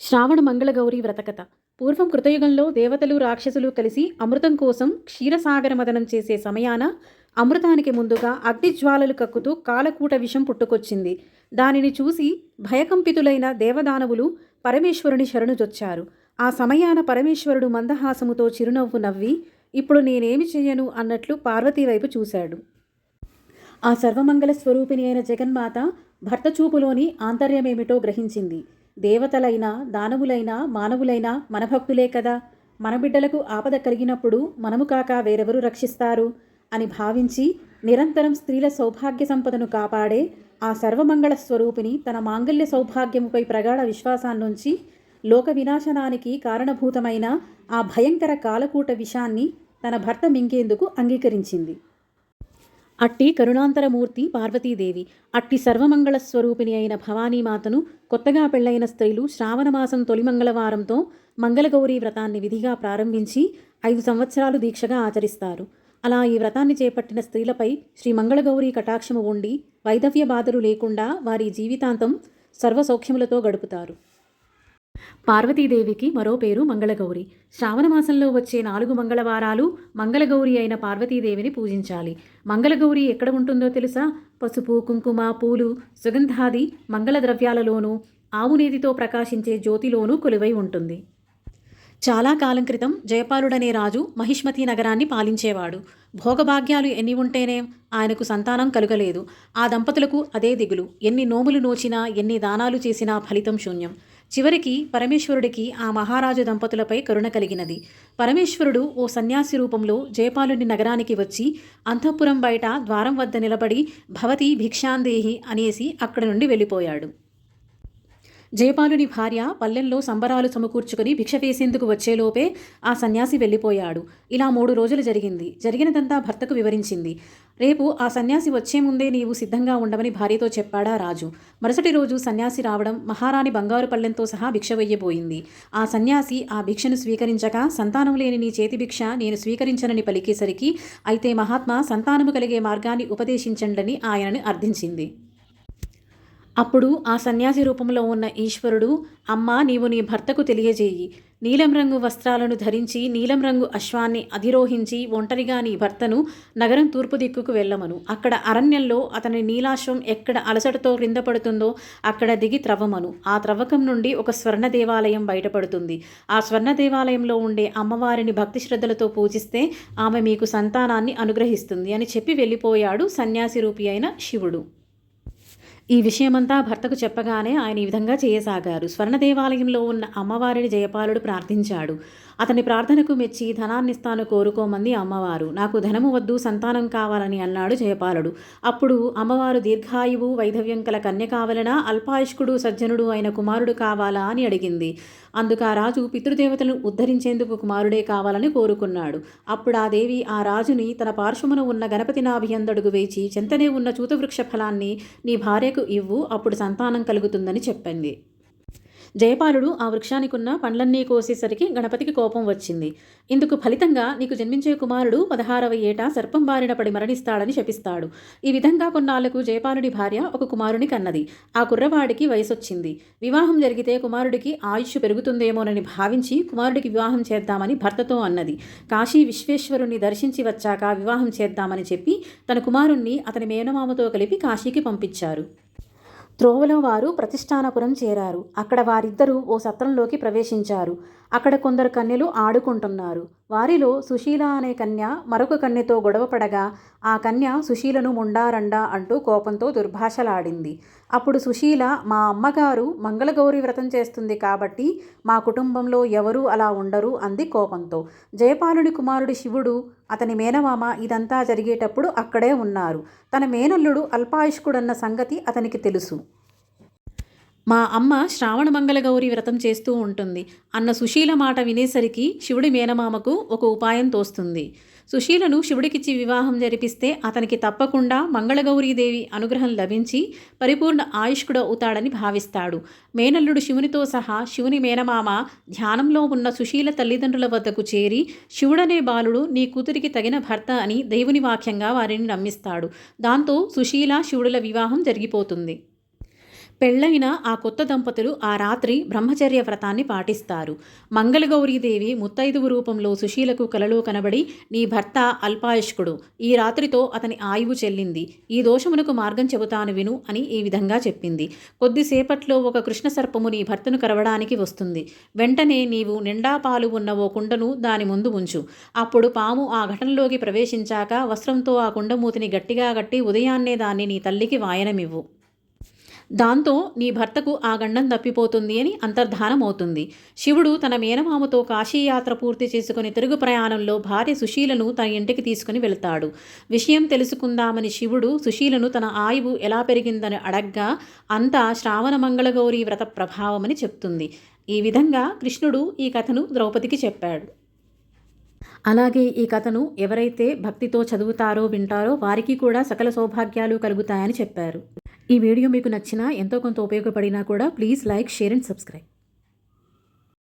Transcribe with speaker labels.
Speaker 1: శ్రావణ మంగళగౌరి వ్రతకథ. పూర్వం కృతయుగంలో దేవతలు రాక్షసులు కలిసి అమృతం కోసం క్షీరసాగర మదనం చేసే సమయాన అమృతానికి ముందుగా అగ్నిజ్వాలలు కక్కుతూ కాలకూట విషం పుట్టుకొచ్చింది. దానిని చూసి భయకంపితులైన దేవదానవులు పరమేశ్వరుని శరణుజొచ్చారు ఆ సమయాన పరమేశ్వరుడు మందహాసముతో చిరునవ్వు నవ్వి ఇప్పుడు నేనేమి చేయను? అన్నట్లు పార్వతీ వైపు చూశాడు. ఆ సర్వమంగళ స్వరూపిణి అయిన జగన్మాత భర్త చూపులోని ఆంతర్యమేమిటో గ్రహించింది. దేవతలైనా దానవులైనా మానవులైనా మన భక్తులే కదా. మన బిడ్డలకు ఆపద కలిగినప్పుడు మనము కాక వేరెవరు రక్షిస్తారు అని భావించి నిరంతరం స్త్రీల సౌభాగ్య సంపదను కాపాడే ఆ సర్వమంగళ స్వరూపిణి తన మాంగల్య సౌభాగ్యముపై ప్రగాఢ విశ్వాసాన్నుంచి లోక వినాశనానికి కారణభూతమైన ఆ భయంకర కాలకూట విషాన్ని తన భర్త మింగేందుకు అంగీకరించింది. అట్టి కరుణాంతరమూర్తి పార్వతీదేవి అట్టి సర్వమంగళ స్వరూపిణి అయిన భవానీమాతను కొత్తగా పెళ్ళైన స్త్రీలు శ్రావణమాసం తొలి మంగళవారంతో మంగళగౌరీ వ్రతాన్ని విధిగా ప్రారంభించి ఐదు సంవత్సరాలు దీక్షగా ఆచరిస్తారు. అలా ఈ వ్రతాన్ని చేపట్టిన స్త్రీలపై శ్రీ మంగళగౌరీ కటాక్షము ఉండి వైదవ్య బాధలు లేకుండా వారి జీవితాంతం సర్వసౌఖ్యములతో గడుపుతారు. పార్వతీదేవికి మరో పేరు మంగళగౌరి. శ్రావణ మాసంలో వచ్చే నాలుగు మంగళవారాలు మంగళగౌరి అయిన పార్వతీదేవిని పూజించాలి. మంగళగౌరి ఎక్కడ ఉంటుందో తెలుసా? పసుపు కుంకుమ పూలు సుగంధాది మంగళ ద్రవ్యాలలోనూ ఆవునేతితో ప్రకాశించే జ్యోతిలోనూ కొలువై ఉంటుంది. చాలా కాలం క్రితం జయపాలుడనే రాజు మహిష్మతి నగరాన్ని పాలించేవాడు. భోగభాగ్యాలు ఎన్ని ఉంటేనే ఆయనకు సంతానం కలుగలేదు. ఆ దంపతులకు అదే దిగులు. ఎన్ని నోములు నోచినా ఎన్ని దానాలు చేసినా ఫలితం శూన్యం. చివరికి పరమేశ్వరుడికి ఆ మహారాజు దంపతులపై కరుణ కలిగినది. పరమేశ్వరుడు ఓ సన్యాసి రూపంలో జయపాలుని నగరానికి వచ్చి అంతఃపురం బయట ద్వారం వద్ద నిలబడి భవతి భిక్షాందేహి అనేసి అక్కడి నుండి వెళ్ళిపోయాడు. జయపాలుని భార్య పల్లెల్లో సంబరాలు సమకూర్చుకుని భిక్ష వేసేందుకు వచ్చేలోపే ఆ సన్యాసి వెళ్ళిపోయాడు. ఇలా మూడు రోజులు జరిగింది. జరిగినదంతా భర్తకు వివరించింది. రేపు ఆ సన్యాసి వచ్చే ముందే నీవు సిద్ధంగా ఉండమని భార్యతో చెప్పాడా రాజు. మరుసటి రోజు సన్యాసి రావడం మహారాణి బంగారు పల్లెంతో సహా భిక్ష వెయ్యబోయింది ఆ సన్యాసి ఆ భిక్షను స్వీకరించక సంతానం లేని నీ చేతి భిక్ష నేను స్వీకరించనని పలికేసరికి అయితే మహాత్మా సంతానము కలిగే మార్గాన్ని ఉపదేశించండని ఆయనను అర్థించింది. అప్పుడు ఆ సన్యాసి రూపంలో ఉన్న ఈశ్వరుడు అమ్మా నీవు నీ భర్తకు తెలియజేయి. నీలం రంగు వస్త్రాలను ధరించి నీలం రంగు అశ్వాన్ని అధిరోహించి ఒంటరిగా నీ భర్తను నగరం తూర్పు దిక్కుకు వెళ్ళమను. అక్కడ అరణ్యంలో అతని నీలాశ్వం ఎక్కడ అలసటతో క్రింద పడుతుందో అక్కడ దిగి త్రవ్వమను. ఆ త్రవ్వకం నుండి ఒక స్వర్ణ దేవాలయం బయటపడుతుంది. ఆ స్వర్ణ దేవాలయంలో ఉండే అమ్మవారిని భక్తి శ్రద్ధలతో పూజిస్తే ఆమె మీకు సంతానాన్ని అనుగ్రహిస్తుంది అని చెప్పి వెళ్ళిపోయాడు సన్యాసి రూపి అయిన శివుడు. ఈ విషయమంతా భర్తకు చెప్పగానే ఆయన ఈ విధంగా చేయసాగారు. స్వర్ణ దేవాలయంలో ఉన్న అమ్మవారిని జయపాలుడు ప్రార్థించాడు. అతని ప్రార్థనకు మెచ్చి ధనాన్నిస్తాను కోరుకోమంది అమ్మవారు. నాకు ధనము వద్దు సంతానం కావాలని అన్నాడు జయపాలుడు. అప్పుడు అమ్మవారు దీర్ఘాయువు వైధవ్యం కల కన్య కావలనా అల్పాయుష్కుడు సజ్జనుడు అయిన కుమారుడు కావాలా అని అడిగింది. అందుకు ఆ రాజు పితృదేవతలను ఉద్ధరించేందుకు కుమారుడే కావాలని కోరుకున్నాడు. అప్పుడు ఆ దేవి ఆ రాజుని తన పార్శ్వమున ఉన్న గణపతి నాభియందడుగు వేచి చెంతనే ఉన్న చూతవృక్ష ఫలాన్ని నీ భార్యకు ఇవ్వు అప్పుడు సంతానం కలుగుతుందని చెప్పింది. జయపాలుడు ఆ వృక్షానికున్న పండ్లన్నీ కోసేసరికి గణపతికి కోపం వచ్చింది. ఇందుకు ఫలితంగా నీకు జన్మించే కుమారుడు పదహారవ ఏట సర్పం బారిన పడి మరణిస్తాడని శపిస్తాడు. ఈ విధంగా కొన్నాళ్ళకు జయపాలుడి భార్య ఒక కుమారుని కన్నది. ఆ కుర్రవాడికి వయసొచ్చింది. వివాహం జరిగితే కుమారుడికి ఆయుష్ పెరుగుతుందేమోనని భావించి కుమారుడికి వివాహం చేద్దామని భర్తతో అన్నది. కాశీ విశ్వేశ్వరుణ్ణి దర్శించి వచ్చాక వివాహం చేద్దామని చెప్పి తన కుమారుణ్ణి అతని మేనమామతో కలిపి కాశీకి పంపించారు. త్రోవలో వారు ప్రతిష్టానపురం చేరారు. అక్కడ వారిద్దరూ ఓ సత్రంలోకి ప్రవేశించారు. అక్కడ కొందరు కన్యలు ఆడుకుంటున్నారు. వారిలో సుశీల అనే కన్య మరొక కన్యతో గొడవపడగా ఆ కన్య సుశీలను ముండారండా అంటూ కోపంతో దుర్భాషలాడింది. అప్పుడు సుశీల మా అమ్మగారు మంగళగౌరి వ్రతం చేస్తుంది కాబట్టి మా కుటుంబంలో ఎవరూ అలా ఉండరు అంది కోపంతో. జయపాలుని కుమారుడి శివుడు అతని మేనమామ ఇదంతా జరిగేటప్పుడు అక్కడే ఉన్నారు. తన మేనల్లుడు అల్పాయుష్కుడన్న సంగతి అతనికి తెలుసు. మా అమ్మ శ్రావణ మంగళగౌరి వ్రతం చేస్తూ ఉంటుంది. అన్న సుశీల మాట వినేసరికి శివుడి మేనమామకు ఒక ఉపాయం తోస్తుంది. సుశీలను శివుడికిచ్చి వివాహం జరిపిస్తే అతనికి తప్పకుండా మంగళగౌరీదేవి అనుగ్రహం లభించి పరిపూర్ణ ఆయుష్కుడు అవుతాడని భావిస్తాడు. మేనల్లుడు శివునితో సహా శివుని మేనమామ ధ్యానంలో ఉన్న సుశీల తల్లిదండ్రుల వద్దకు చేరి శివుడనే బాలుడు నీ కూతురికి తగిన భర్త అని దేవుని వాక్యంగా వారిని నమ్మిస్తాడు. దాంతో సుశీల శివుడుల వివాహం జరిగిపోతుంది. పెళ్ళైన ఆ కొత్త దంపతులు ఆ రాత్రి బ్రహ్మచర్య వ్రతాన్ని పాటిస్తారు. మంగళగౌరీదేవి ముత్తైదువు రూపంలో సుశీలకు కలలో కనబడి నీ భర్త అల్పాయుష్కుడు. ఈ రాత్రితో అతని ఆయువు చెల్లింది. ఈ దోషమునకు మార్గం చెబుతాను విను అని ఈ విధంగా చెప్పింది. కొద్దిసేపట్లో ఒక కృష్ణ సర్పము నీ భర్తను కరవడానికి వస్తుంది. వెంటనే నీవు నిండా పాలు ఉన్న ఓ కుండను దాని ముందు ఉంచు. అప్పుడు పాము ఆ ఘటనలోకి ప్రవేశించాక వస్త్రంతో ఆ కుండమూతిని గట్టిగా గట్టి ఉదయాన్నే దాన్ని నీ తల్లికి వాయనమివ్వు. దాంతో నీ భర్తకు ఆ గండం తప్పిపోతుంది అని అంతర్ధానమవుతుంది. శివుడు తన మేనమామతో కాశీయాత్ర పూర్తి చేసుకుని తిరుగు ప్రయాణంలో భార్య సుశీలను తన ఇంటికి తీసుకుని వెళ్తాడు. విషయం తెలుసుకుందామని శివుడు సుశీలను తన ఆయువు ఎలా పెరిగిందని అడగ్గా అంతా శ్రావణ మంగళగౌరీ వ్రత ప్రభావమని చెప్తుంది. ఈ విధంగా కృష్ణుడు ఈ కథను ద్రౌపదికి చెప్పాడు. అలాగే ఈ కథను ఎవరైతే భక్తితో చదువుతారో వింటారో వారికి కూడా సకల సౌభాగ్యాలు కలుగుతాయని చెప్పారు. ఈ వీడియో మీకు నచ్చినా ఎంతో కొంత ఉపయోగపడినా కూడా please like share and subscribe.